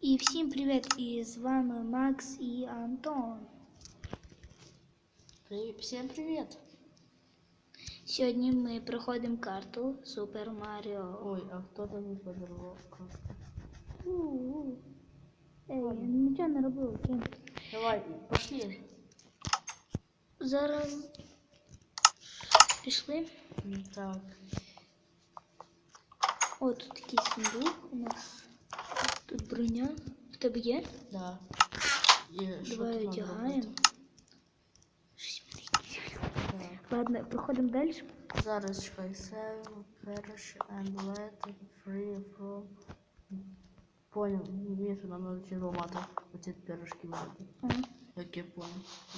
І всім привіт! І з вами Макс і Антон. При- Всем привет! Сьогодні ми проходимо карту Супер Маріо. Ой, а кто там не подорвал просто? У-у. Ей, я нічого не робив. окей? Давай, пошли. Зараз пішли. М, Так, О, тут такий сундук у нас. Тут броня. В тебе є? да. И что Давай тут одягаємо. робити? Ладно, проходимо далі. Зараз чекай. Perish and let free from... Понял, ні, що нам надо через ламати оці пирожки. Ага. Як я понял.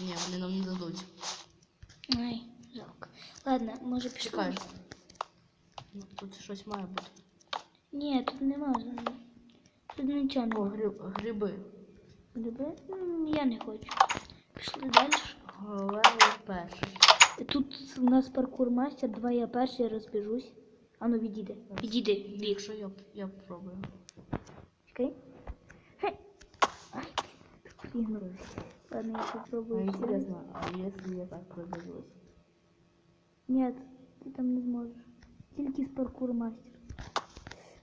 Ні, вони нам не дадуть. Ай, жалко. Ладно, може пішли. Чекай. Ну, тут щось має бути. Ні, тут не можна. Тут нічого О, гриб, гриби. Гриби? Я не хочу. Пішли далі. Левел перший. Тут у нас паркур мастер, давай я перший розбіжусь. Ану, відійди. Відійди, бік. Якщо я, я попробую. Чекай. Ігноруй. Ладно, я попробую. раз. интересно, а если я так пробегусь? Ні, ти там не зможеш. Тільки з паркур мастер.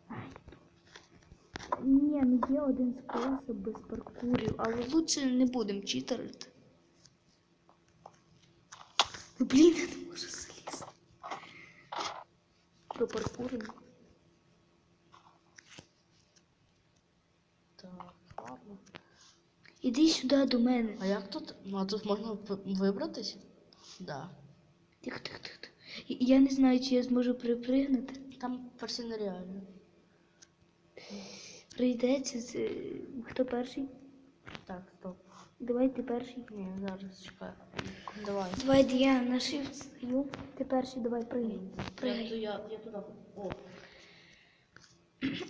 Ай. Ні, ну є один спосіб без паркурів, але лучше не будемо читерити. Ну, блін, я не можу залізти. Про паркуринг. Так, ладно. Іди сюди до мене. А як тут? Ну, а тут можна вибратись? Да. Тихо, тихо. І- Я не знаю, чи я зможу припригнути. Там почти нереально. Прийдеться. Це... Хто перший? Так, стоп. Давай ти перший. Ні, зараз чекай. Давай. Давай я на shift стою. Ти перший, давай пригай. Я, Пригай. я, я туди. О,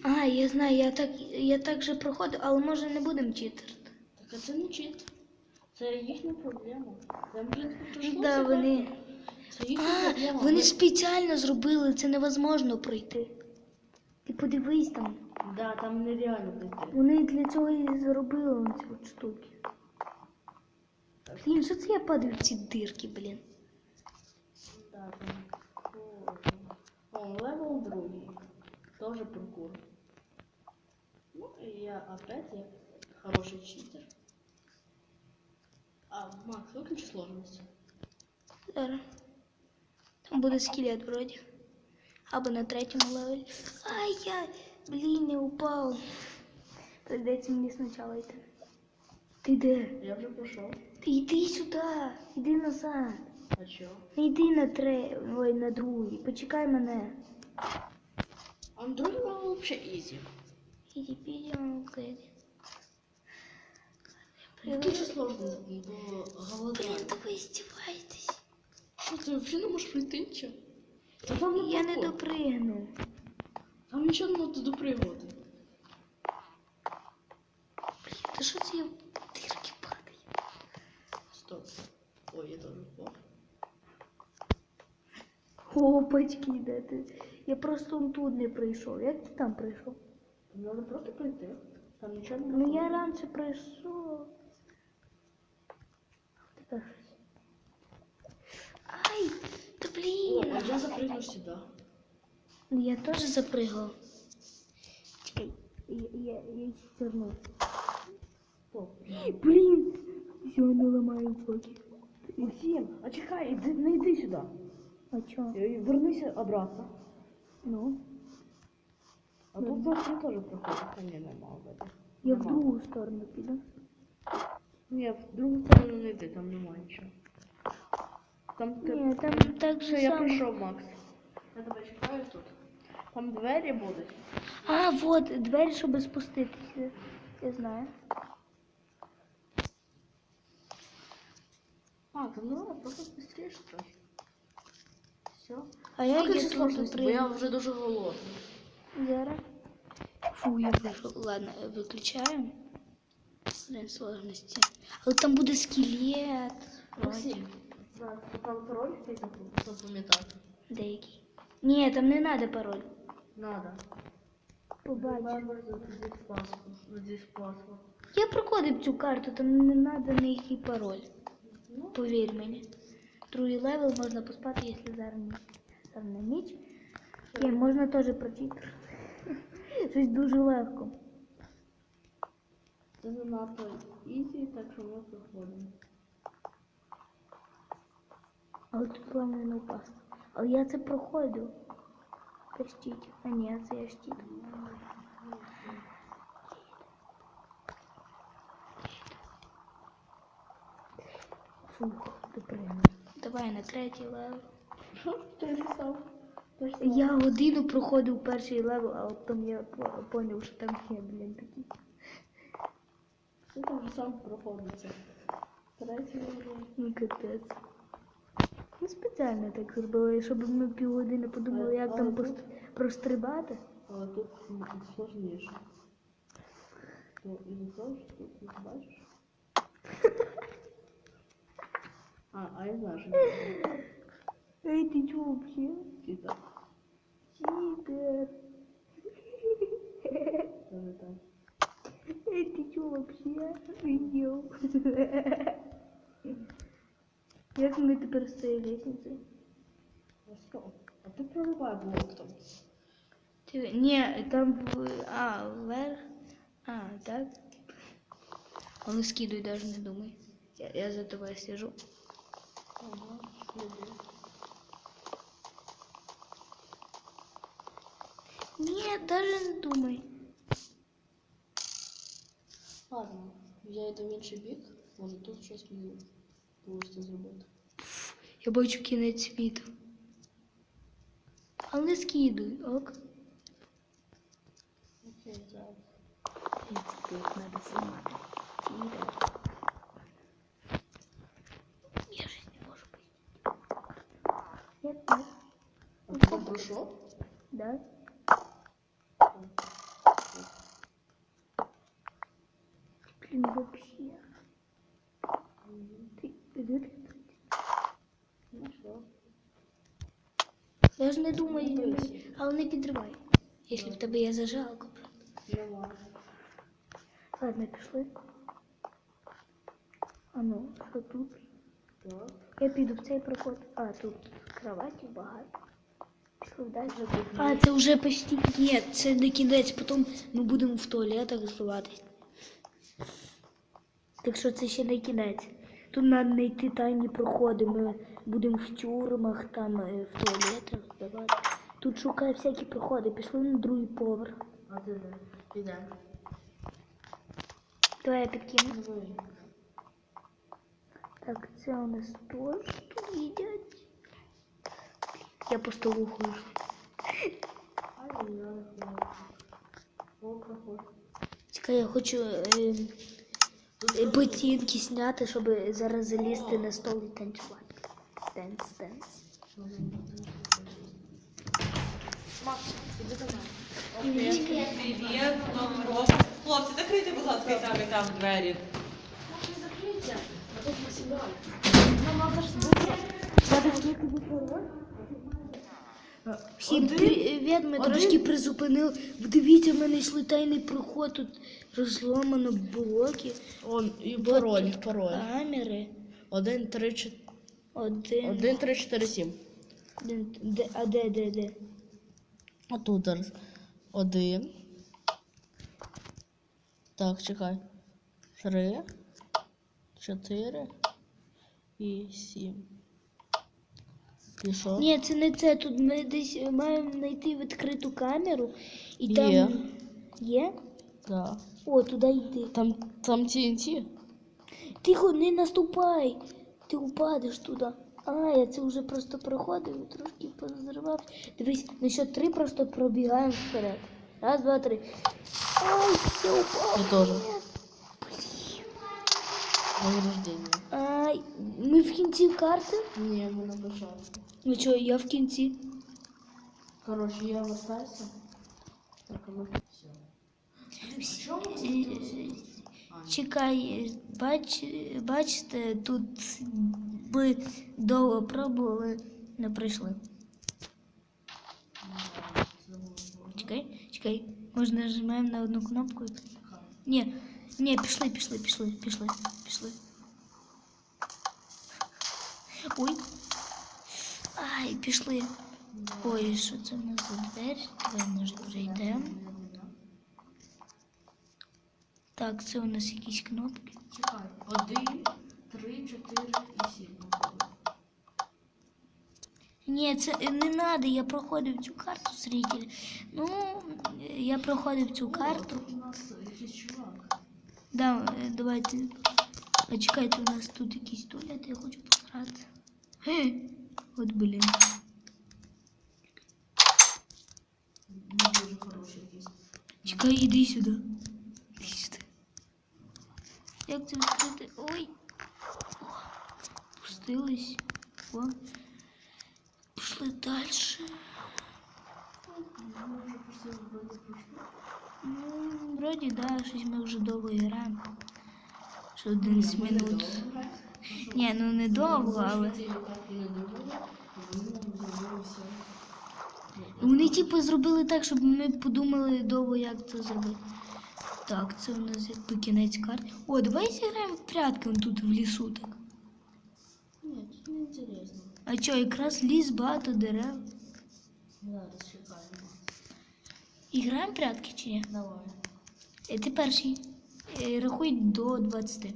А, я знаю, я так, я так же проходив, але може не будемо читерити. так а це не чит. Це їхня проблема. Там вже Да, вони. Це їхня А, проблема. вони спеціально зробили, це невозможно пройти. Ти подивись там. Да, там нереально пройти. Вони для цього і зробили ці от штуки. Блін, що це я падаю в ці дирки, блін? Да, там. О, левел другий. Тоже паркур. Ну, и я опять я хороший читер. А, Макс, выключи сложность. Зараз. Там буде скелет вроді Або на третьому левелі. Ай, я, блін, не упав. Прийдеться мені спочатку йти. Ти де? Я уже прошел. Ти йди сюди, йди назад. А чё? Не йди на тре... Ой, на другий. Почекай мене. Андроид был вообще изи. Іди підемо вкиді. Выключи сложность, бо голодаю. Блін, ви здіваєтесь. Что, ты вообще не можешь пройти, чё? Та там не Я не паркур. допригну. Там нічого не треба допригувати. Блін, та що це я в дирки падаю? Стоп. Ой, я тоже впав. Опачки, де ти? Я просто он тут не прийшов. Як ти там прийшов? Там надо просто пройти. Там нічого не Ну я раніше прийшов. Тепер щось. Ай, О, а я запрыгну сюда. Ну я теж запригав. Чекай, я, я, я стерну. Блін, все, не ламаю поки. Максим, а чекай, іди, не йди сюди. А чо? І Вернися обратно. Ну, А тут завжди теж проходить. А ні, нема вроде. я в Нема. другу сторону піду. Ні, в другу сторону не йди, там нема нічого. Ні, там так Все, же я само. прийшов, Макс. Я тебе чекаю тут. Там двері будуть. А, вот, двері, щоб спуститися. Я знаю. А, там ну ладно, просто швидше трохи. Все. А я тут сложність, бо я вже дуже голодний. Зараз. Фу, я вийшов. Ладно, виключаємо. Один сложності. Але там буде скелет. Максим, там пароль ти запам'ятати. Деякий. Ні, там не треба пароль. Надо. Побачу. Паспорт. Я проходив цю карту, там не треба ніякий пароль. Ну, Повір мені. Другий левел можна поспати, якщо зараз не ніч. Є, можна теж прочитати. Щось дуже легко. це занадто ізі, так що ми проходимо. Але тут головне не впасти. Але я це проходив. Почтіть. А ні, це я штіт. Фух, прийняв. Давай на третій левел. Ти сам? Я годину проходив перший левел, а от там я зрозумів, що там є, блін, такі. Ти там сам проходиться. Третій вже. Ну, капець. Ну, спеціально так зробили, щоб ми півгодини подумали, як там Але пост- прострибати. Але тут м, сложніше. То із-за того, що тут не бачиш. А, а я знаю, що не Ей, ти чого взагалі? Тіта. Читер. Це не так. Эй, ты чё вообще офигел? Як ми тепер з цією лестницею? А що? А ти проривай блок там. Ти... Ні, там в... А, вверх. А, так. Але скидуй, даже не думай. Я, я за тобою сижу. Ага, слідуй. Ні, даже не думай. Ладно, я йду в інший бік, може тут щось мені Вийде зробити. Я бачу кінець світу. Але скидуй, ок? Окей, зараз. Надо знімати. Читер. Я ж не можу пойти. Нет, нет. А ти там пройшов? Да? Блин, вообще. Ну що? Я ж не думаю, Не бийся. але не підривай. Якщо в тебе є зажалка. Нема. Ладно, пішли. А ну, що тут? Так. Я піду в цей проход. А, тут кроватів багато. Пішли далі. А, це вже почти. Ні, це не кінець, потім ми будемо в туалетах зливатись. Так що це ще не кінець. Тут треба знайти тайні проходи. Ми будемо в тюрмах, там е, в туалетах здавати. Тут шукає всякі проходи. Пішли на другий поверх. Ти де? Давай я підкину. Так, це у нас теж тут їдять. Я по столу проход. Чекай, я хочу е, е, ботинки зняти, щоб зараз залізти на стол і танцювати. Денс, денс. Привіт, рок. Хлопці, закрийте, будь ласка, і там, і там двері. Всім привіт, ми трошки призупинили. Дивіться, ми знайшли тайний проход, тут розломано блоки, Он, і пароль, пароль. камери. Один, три, чотири. Один. Один, три, чотири, сім. Один. Де, а де, де, де? А тут зараз. Один. Так, чекай. Три. Чотири. І сім. І що? Ні, це не це. Тут ми десь маємо знайти відкриту камеру і там. Є. Є? Да. О, туди йди. Там, там TNT. Тихо, не наступай. Ти упадеш туди. А, я це вже просто проходив, трошки позривав. Дивись, на що три просто пробігаємо вперед. Раз, два, три. Ай, я упав. Я тоже. День рождения. Ай, ми в кінці карти? Ні, ми на початку. Ну що, я в кінці. Короче, я лишаюся. Так, а ми все. Чекай, бач, бачите, тут ми довго пробували, не прийшли. Чекай, чекай. Може нажимаємо на одну кнопку і Ні, ні, пішли, пішли, пішли, пішли, пішли. Ой. Ай, пішли. Ой, що це в нас за двері? Давай, може, прийдемо. Так, це у нас якісь кнопки. Чекай. Один, три, чотири і сім. Ні, це не треба, я проходив цю карту зритель. Ну, я проходив цю карту. У нас якийсь чувак. Да, е, давайте. А чекайте, у нас тут якийсь туалет, я хочу пограти. Хе, От блін. Не дуже хороший якийсь. Чекай, іди сюди. Іди сюди. Як це відкрити? Ой. О, Пустились. О. Пішли далі. Ми вже почти вроді пройшли. Ну, вроді, да, щось ми вже довго граємо. Що 11 минут. Ні, ну не довго, але. Вони типу зробили так, щоб ми подумали довго, як це зробити. Так, це у нас якби кінець карти. О, давай зіграємо в прятки он тут в лісу так. Ні, тут не інтересно. А що, якраз ліс, багато дерев. Зараз чекаємо. І граємо в прятки чи ні? Давай. Ти перший. Е, Рахуй до 20.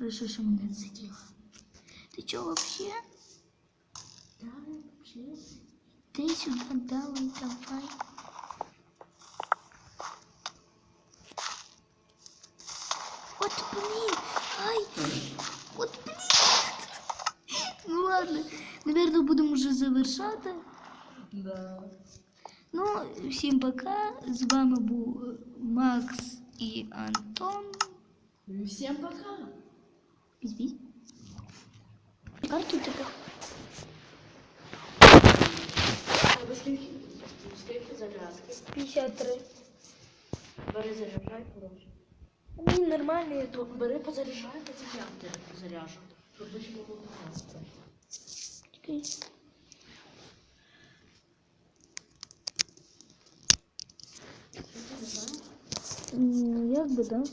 хорошо, что меня не задела. Ты чё вообще? Да, вообще. Ты сюда давай, давай. Вот блин. Ай. Вот блин. Ну ладно. Наверное, будемо вже завершати. Да. Ну, всім пока. З вами був е, Макс і Антон. І всім пока. Візьміть. Карту. Тебе скільки? Зарядки? 53. Бери заряджай, коротше. Ні, нормально я То бери позаряджай, потім я тебе заряжу. Щоб ви ще було. Чекай. Ну, як би, да?